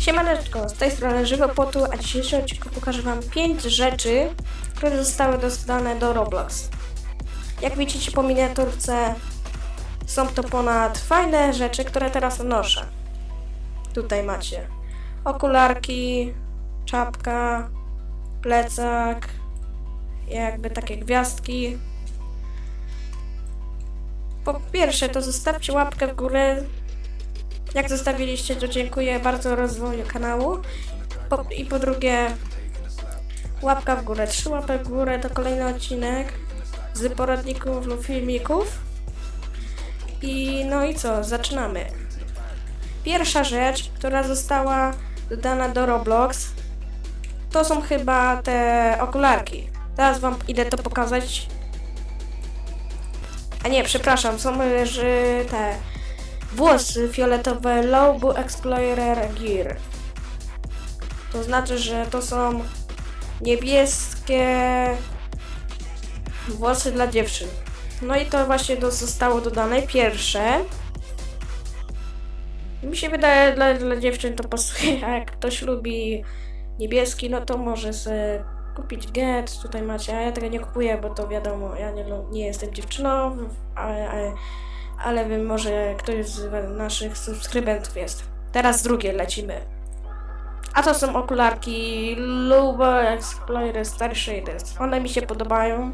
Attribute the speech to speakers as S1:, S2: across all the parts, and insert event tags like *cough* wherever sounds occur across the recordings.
S1: Siemaneczko, z tej strony Żywopłotu, a w dzisiejszym odcinku pokażę wam 5 rzeczy, które zostały dodane do Roblox. Jak widzicie po miniaturce, są to ponad fajne rzeczy, które teraz noszę. Tutaj macie okularki, czapka, plecak, jakby takie gwiazdki. Po pierwsze, to zostawcie łapkę w górę. Jak zostawiliście, to dziękuję bardzo rozwoju kanału. Po, I po drugie, łapka w górę. Trzy łapek w górę to kolejny odcinek z poradników lub filmików. I no i co, zaczynamy. Pierwsza rzecz, która została dodana do Roblox, to są chyba te okularki. Teraz wam idę to pokazać. A nie, przepraszam, są że te włosy fioletowe Low Explorer Gear. To znaczy, że to są niebieskie włosy dla dziewczyn. No i to właśnie do, zostało dodane pierwsze. Mi się wydaje, dla, dla dziewczyn to pasuje. *laughs* A jak ktoś lubi niebieski, no to może sobie kupić get. Tutaj macie, a ja tego nie kupuję, bo to wiadomo, ja nie, nie jestem dziewczyną, ale, ale, ale wy może ktoś z naszych subskrybentów jest. Teraz drugie lecimy. A to są okularki Lubo Explorer Star Shaders. One mi się podobają.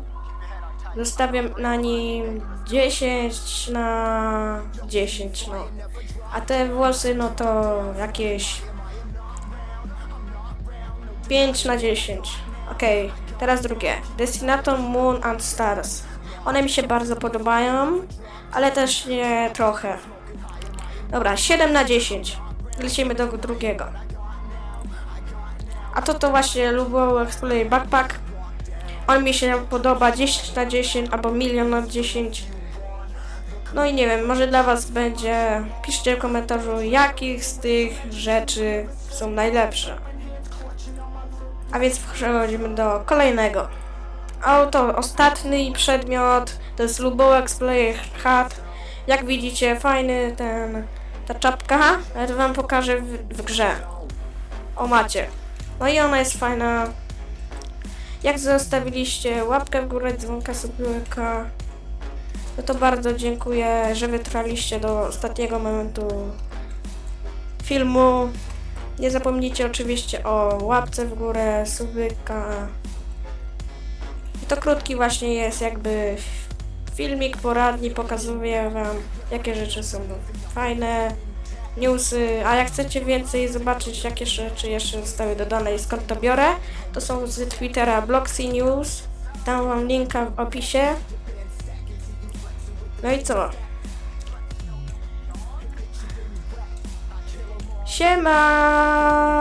S1: Zostawiam na nim 10 na 10, no. A te włosy, no to jakieś 5 na 10. Okej, teraz drugie. Destinaton Moon and Stars. One mi się bardzo podobają, ale też nie trochę. Dobra, 7 na 10. Lecimy do drugiego. A to to właśnie Lubo Explorer Backpack. On mi się podoba 10 na 10 albo milion na 10. No i nie wiem, może dla was będzie. Piszcie w komentarzu, jakich z tych rzeczy są najlepsze. A więc przechodzimy do kolejnego. A to ostatni przedmiot, to jest Lubo Explorer Hat. Jak widzicie, fajny ten, ta czapka. Ja to wam pokażę w, w grze. O macie. No i ona jest fajna. Jak zostawiliście łapkę w górę, dzwonka subiłka, no to bardzo dziękuję, że wytrwaliście do ostatniego momentu filmu. Nie zapomnijcie oczywiście o łapce w górę, subyka. To krótki właśnie jest jakby filmik poradni, pokazuje wam jakie rzeczy są fajne, newsy, a jak chcecie więcej zobaczyć jakie rzeczy jeszcze zostały dodane i skąd to biorę, to są z Twittera Bloxy News, dam wam linka w opisie. No i co? Siema!